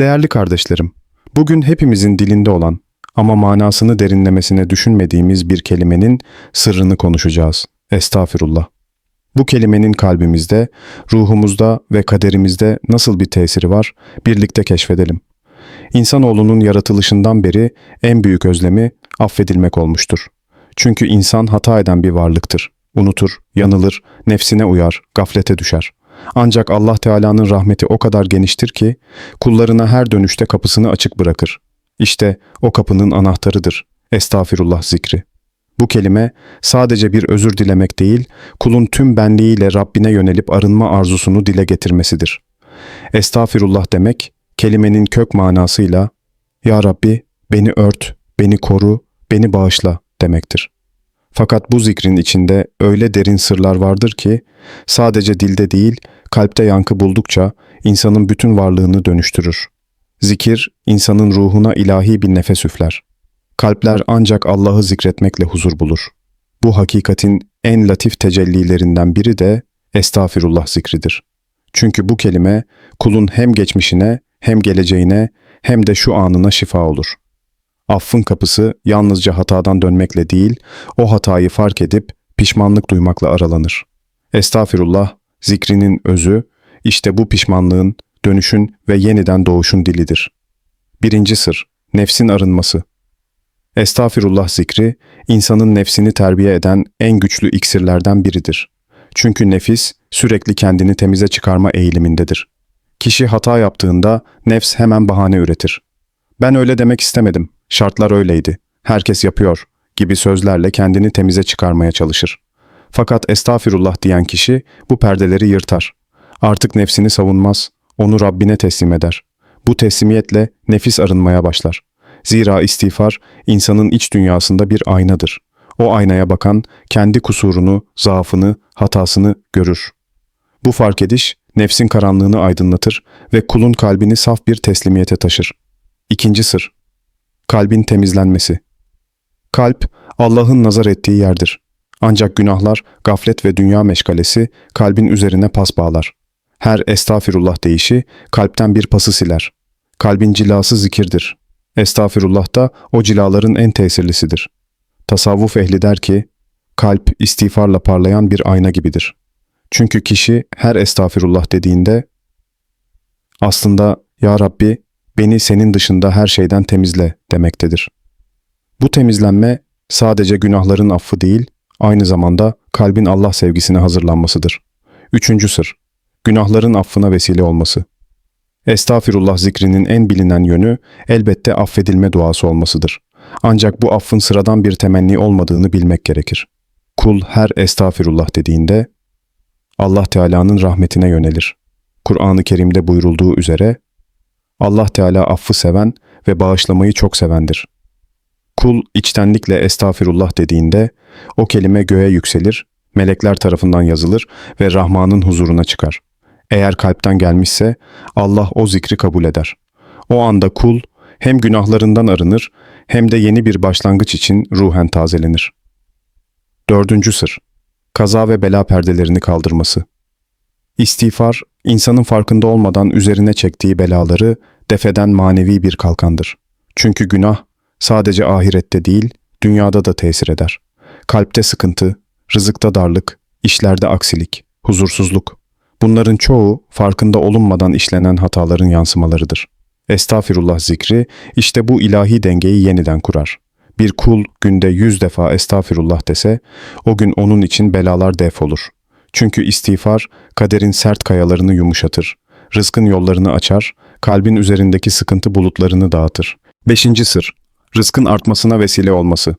Değerli kardeşlerim, bugün hepimizin dilinde olan ama manasını derinlemesine düşünmediğimiz bir kelimenin sırrını konuşacağız. Estağfirullah. Bu kelimenin kalbimizde, ruhumuzda ve kaderimizde nasıl bir tesiri var birlikte keşfedelim. İnsanoğlunun yaratılışından beri en büyük özlemi affedilmek olmuştur. Çünkü insan hata eden bir varlıktır. Unutur, yanılır, nefsine uyar, gaflete düşer. Ancak Allah Teala'nın rahmeti o kadar geniştir ki kullarına her dönüşte kapısını açık bırakır. İşte o kapının anahtarıdır. Estağfirullah zikri. Bu kelime sadece bir özür dilemek değil, kulun tüm benliğiyle Rabbine yönelip arınma arzusunu dile getirmesidir. Estağfirullah demek, kelimenin kök manasıyla Ya Rabbi beni ört, beni koru, beni bağışla demektir. Fakat bu zikrin içinde öyle derin sırlar vardır ki sadece dilde değil, kalpte yankı buldukça insanın bütün varlığını dönüştürür. Zikir insanın ruhuna ilahi bir nefes üfler. Kalpler ancak Allah'ı zikretmekle huzur bulur. Bu hakikatin en latif tecellilerinden biri de estağfirullah zikridir. Çünkü bu kelime kulun hem geçmişine hem geleceğine hem de şu anına şifa olur. Affın kapısı yalnızca hatadan dönmekle değil, o hatayı fark edip pişmanlık duymakla aralanır. Estağfirullah zikrinin özü, işte bu pişmanlığın, dönüşün ve yeniden doğuşun dilidir. Birinci sır, nefsin arınması. Estağfirullah zikri, insanın nefsini terbiye eden en güçlü iksirlerden biridir. Çünkü nefis sürekli kendini temize çıkarma eğilimindedir. Kişi hata yaptığında nefs hemen bahane üretir. Ben öyle demek istemedim, şartlar öyleydi, herkes yapıyor gibi sözlerle kendini temize çıkarmaya çalışır. Fakat estağfirullah diyen kişi bu perdeleri yırtar. Artık nefsini savunmaz, onu Rabbine teslim eder. Bu teslimiyetle nefis arınmaya başlar. Zira istiğfar insanın iç dünyasında bir aynadır. O aynaya bakan kendi kusurunu, zaafını, hatasını görür. Bu fark ediş nefsin karanlığını aydınlatır ve kulun kalbini saf bir teslimiyete taşır. İkinci sır. Kalbin temizlenmesi. Kalp Allah'ın nazar ettiği yerdir. Ancak günahlar, gaflet ve dünya meşgalesi kalbin üzerine pas bağlar. Her estağfirullah deyişi kalpten bir pası siler. Kalbin cilası zikirdir. Estağfirullah da o cilaların en tesirlisidir. Tasavvuf ehli der ki, kalp istiğfarla parlayan bir ayna gibidir. Çünkü kişi her estağfirullah dediğinde, aslında Ya Rabbi beni senin dışında her şeyden temizle demektedir. Bu temizlenme sadece günahların affı değil, aynı zamanda kalbin Allah sevgisine hazırlanmasıdır. Üçüncü sır, günahların affına vesile olması. Estağfirullah zikrinin en bilinen yönü elbette affedilme duası olmasıdır. Ancak bu affın sıradan bir temenni olmadığını bilmek gerekir. Kul her estağfirullah dediğinde Allah Teala'nın rahmetine yönelir. Kur'an-ı Kerim'de buyurulduğu üzere Allah Teala affı seven ve bağışlamayı çok sevendir. Kul içtenlikle estağfirullah dediğinde o kelime göğe yükselir, melekler tarafından yazılır ve Rahman'ın huzuruna çıkar. Eğer kalpten gelmişse Allah o zikri kabul eder. O anda kul hem günahlarından arınır hem de yeni bir başlangıç için ruhen tazelenir. Dördüncü sır, kaza ve bela perdelerini kaldırması. İstiğfar, insanın farkında olmadan üzerine çektiği belaları defeden manevi bir kalkandır. Çünkü günah sadece ahirette değil, dünyada da tesir eder. Kalpte sıkıntı, rızıkta darlık, işlerde aksilik, huzursuzluk. Bunların çoğu farkında olunmadan işlenen hataların yansımalarıdır. Estağfirullah zikri işte bu ilahi dengeyi yeniden kurar. Bir kul günde yüz defa estağfirullah dese, o gün onun için belalar def olur. Çünkü istiğfar kaderin sert kayalarını yumuşatır, rızkın yollarını açar, kalbin üzerindeki sıkıntı bulutlarını dağıtır. Beşinci sır, rızkın artmasına vesile olması.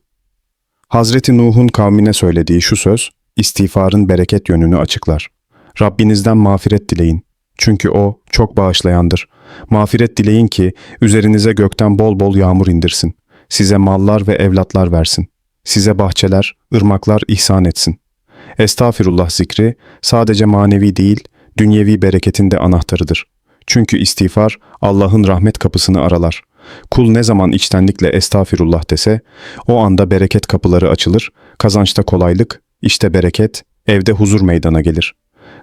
Hazreti Nuh'un kavmine söylediği şu söz, istiğfarın bereket yönünü açıklar. Rabbinizden mağfiret dileyin. Çünkü O çok bağışlayandır. Mağfiret dileyin ki üzerinize gökten bol bol yağmur indirsin. Size mallar ve evlatlar versin. Size bahçeler, ırmaklar ihsan etsin. Estağfirullah zikri sadece manevi değil, dünyevi bereketin de anahtarıdır. Çünkü istiğfar Allah'ın rahmet kapısını aralar. Kul ne zaman içtenlikle estağfirullah dese, o anda bereket kapıları açılır, kazançta kolaylık, işte bereket, evde huzur meydana gelir.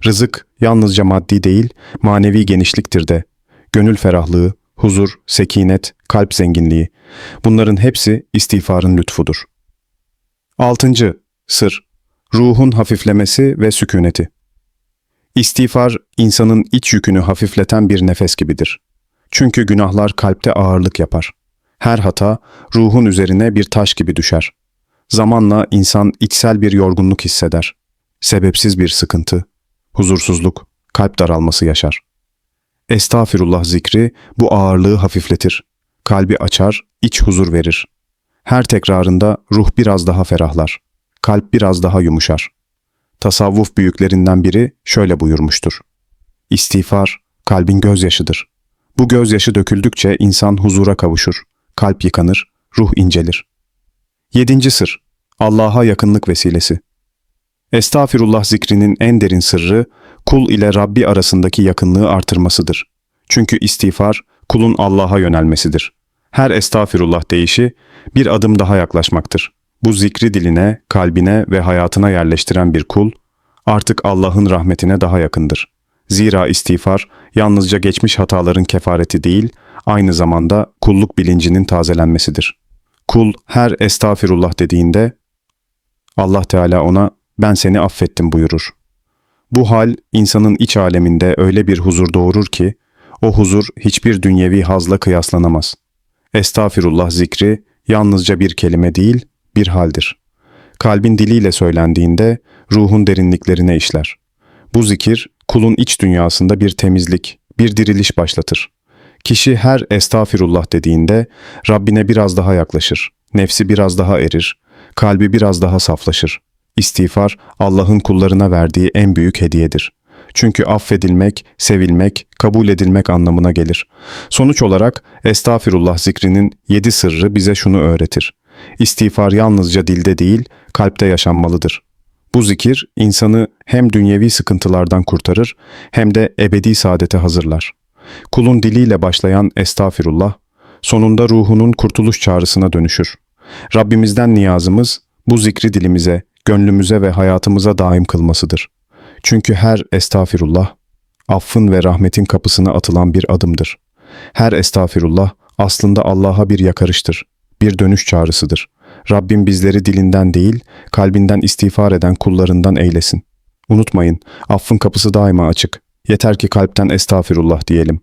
Rızık yalnızca maddi değil, manevi genişliktir de. Gönül ferahlığı, huzur, sekinet, kalp zenginliği. Bunların hepsi istiğfarın lütfudur. Altıncı Sır Ruhun hafiflemesi ve sükuneti. İstiğfar, insanın iç yükünü hafifleten bir nefes gibidir. Çünkü günahlar kalpte ağırlık yapar. Her hata, ruhun üzerine bir taş gibi düşer. Zamanla insan içsel bir yorgunluk hisseder. Sebepsiz bir sıkıntı, huzursuzluk, kalp daralması yaşar. Estağfirullah zikri bu ağırlığı hafifletir. Kalbi açar, iç huzur verir. Her tekrarında ruh biraz daha ferahlar. Kalp biraz daha yumuşar. Tasavvuf büyüklerinden biri şöyle buyurmuştur. İstiğfar, kalbin gözyaşıdır. Bu gözyaşı döküldükçe insan huzura kavuşur. Kalp yıkanır, ruh incelir. Yedinci sır, Allah'a yakınlık vesilesi. Estağfirullah zikrinin en derin sırrı, kul ile Rabbi arasındaki yakınlığı artırmasıdır. Çünkü istiğfar, kulun Allah'a yönelmesidir. Her estağfirullah deyişi, bir adım daha yaklaşmaktır. Bu zikri diline, kalbine ve hayatına yerleştiren bir kul, artık Allah'ın rahmetine daha yakındır. Zira istiğfar, yalnızca geçmiş hataların kefareti değil, aynı zamanda kulluk bilincinin tazelenmesidir. Kul her estağfirullah dediğinde, Allah Teala ona ben seni affettim buyurur. Bu hal insanın iç aleminde öyle bir huzur doğurur ki o huzur hiçbir dünyevi hazla kıyaslanamaz. Estağfirullah zikri yalnızca bir kelime değil, bir haldir. Kalbin diliyle söylendiğinde ruhun derinliklerine işler. Bu zikir kulun iç dünyasında bir temizlik, bir diriliş başlatır. Kişi her estağfirullah dediğinde Rabbine biraz daha yaklaşır, nefsi biraz daha erir, kalbi biraz daha saflaşır. İstiğfar Allah'ın kullarına verdiği en büyük hediyedir. Çünkü affedilmek, sevilmek, kabul edilmek anlamına gelir. Sonuç olarak estağfirullah zikrinin yedi sırrı bize şunu öğretir. İstiğfar yalnızca dilde değil, kalpte yaşanmalıdır. Bu zikir insanı hem dünyevi sıkıntılardan kurtarır hem de ebedi saadete hazırlar. Kulun diliyle başlayan estağfirullah, sonunda ruhunun kurtuluş çağrısına dönüşür. Rabbimizden niyazımız bu zikri dilimize, gönlümüze ve hayatımıza daim kılmasıdır. Çünkü her estağfirullah, affın ve rahmetin kapısına atılan bir adımdır. Her estağfirullah aslında Allah'a bir yakarıştır, bir dönüş çağrısıdır. Rabbim bizleri dilinden değil, kalbinden istiğfar eden kullarından eylesin. Unutmayın, affın kapısı daima açık. Yeter ki kalpten estağfirullah diyelim.